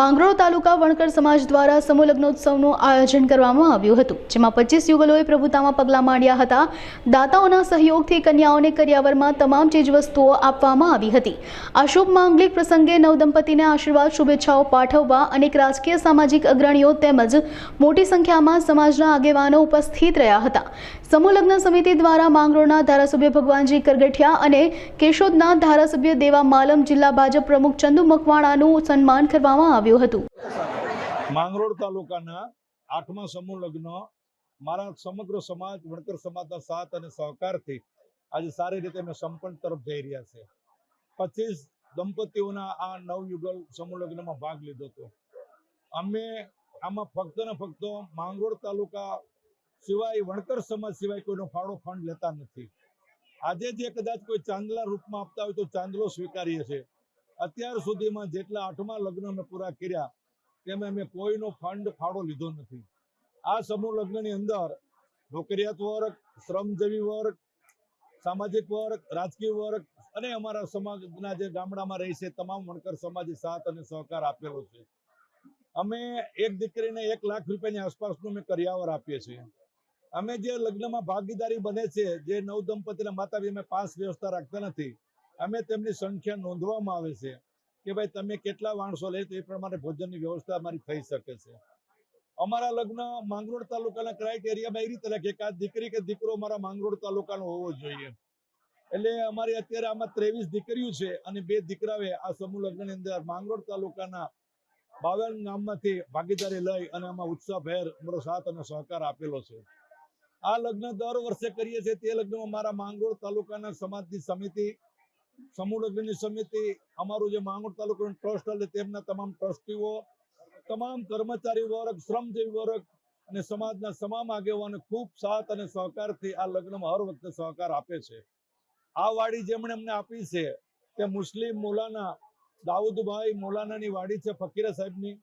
માંગરોળ તાલુકા વણકર સમાજ દ્વારા સમૂહ લગ્નોત્સવનું આયોજન કરવામાં આવ્યું હતું, જેમાં પચીસ યુગલોએ પ્રભુતામાં પગલાં માંડ્યા હતા. દાતાઓના સહયોગથી કન્યાઓને કરિયાવરમાં તમામ ચીજવસ્તુઓ આપવામાં આવી હતી. આ શુભ માંગલિક પ્રસંગે નવદંપતિને આશીર્વાદ, શુભેચ્છાઓ પાઠવવા અનેક રાજકીય સામાજિક અગ્રણીઓ તેમજ મોટી સંખ્યામાં સમાજના આગેવાનો ઉપસ્થિત રહ્યા હતા. સમૂહ સમિતિ દ્વારા માંગરોળના ધારાસભ્ય ભગવાનજી કરગઠિયા અને કેશોદના ધારાસભ્ય દેવા માલમ જિલ્લા ભાજપ પ્રમુખ ચંદુ મકવાણાનું સન્માન કરવામાં આવ્યું હતું. માંગરોળ તાલુકાના આઠમા સમૂહ લગ્ન મારા સમગ્ર સમાજ, વણકર સમાજના સાથ અને સહકારથી આજે સારી રીતે અમે સંપન્ન તરફ જઈ રહ્યા છે. પચીસ દંપતીઓના આ નવયુગલ સમૂહ લગ્નમાં ભાગ લીધો હતો. અમે આમાં ફક્ત ને ફક્ત માંગરોળ તાલુકા સિવાય વણકર સમાજ સિવાય કોઈનો ફાળો ફંડ લેતા નથી. આજે જે કદાચ કોઈ ચાંદલા રૂપમાં આપતા હોય તો ચાંદલો સ્વીકારીએ છીએ. અત્યાર સુધીમાં જેટલા આઠમા લગ્ન અમે પૂરા કર્યા, તેમાં અમે કોઈનો ફંડ ફાળો લીધો નથી. આ સમૂહ લગ્નની અંદર નોકરિયાત વર્ગ, શ્રમજીવી વર્ગ, સામાજિક વર્ગ, રાજકીય વર્ગ અને અમારા સમાજના જે ગામડામાં રહી છે, તમામ વણકર સમાજે સાથ અને સહકાર આપેલો છે. અમે એક દીકરીને એક લાખ રૂપિયાની આસપાસનું અમે કરિયાવર આપીએ છીએ. અમે જે લગ્નમાં ભાગીદારી બને છે, જે નવ દંપતીના માતા અમે પાસ વ્યવસ્થા રાખતા નથી અમે તેમની સંખ્યા નોંધવામાં આવે છે કે ભાઈ તમે કેટલા માણસો લે તો પ્રમાણે ભોજનની વ્યવસ્થા અમારી થઈ શકે છે. અમારા લગ્ન માંગરોળ તાલુકાના ક્રાઇટેરિયામાં એ રીતે લખે કે આ દીકરી કે દીકરો અમારા માંગરોળ તાલુકાનો હોવો જોઈએ. એટલે અમારી અત્યારે આમાં ત્રેવીસ દીકરીઓ છે અને બે દીકરાઓ આ સમૂહ લગ્નની અંદર માંગરોળ તાલુકાના બાવન ગામમાંથી ભાગીદારી લઈ અને આમાં ઉત્સાહભેર અમારો સાથ અને સહકાર આપેલો છે. આ લગ્ન દર વર્ષે કરીએ છીએ. તે લગ્નમાં મારા માંગરોળ તાલુકાના સમાજની સમિતિ સમૂહ સમિતિ, અમારું જે માંગરોળ તાલુકાનું ટ્રસ્ટ એટલે તેમના તમામ ટ્રસ્ટીઓ, તમામ કર્મચારી વર્ગ, શ્રમજીવી વર્ગ અને સમાજના તમામ આગેવાનો ખૂબ સાથ અને સહકારથી આ લગ્નમાં હર વખતે સહકાર આપે છે. આ વાડી જેમણે અમને આપી છે તે મુસ્લિમ મોલાના, દાઉદભાઈ મોલાનાની વાડી છે ફકીરા સાહેબની.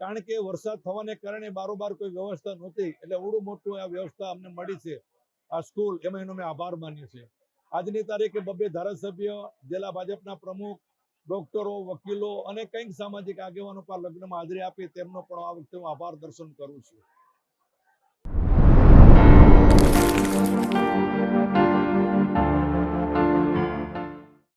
કારણ કે વરસાદ થવાને કારણે બારોબાર કોઈ વ્યવસ્થા નહોતી, એટલે ઓડું મોટું આ વ્યવસ્થા અમને મળી છે. આ સ્કૂલ, એમાં એનો મેં આભાર માન્યો છીએ. આજની તારીખે બબ્બે ધારાસભ્ય, જિલ્લા ભાજપના પ્રમુખ, ડોક્ટરો, વકીલો અને કંઈક સામાજિક આગેવાનો પર લગ્નમાં હાજરી આપી તેમનો પણ આ વખતે હું આભાર દર્શન કરું છું.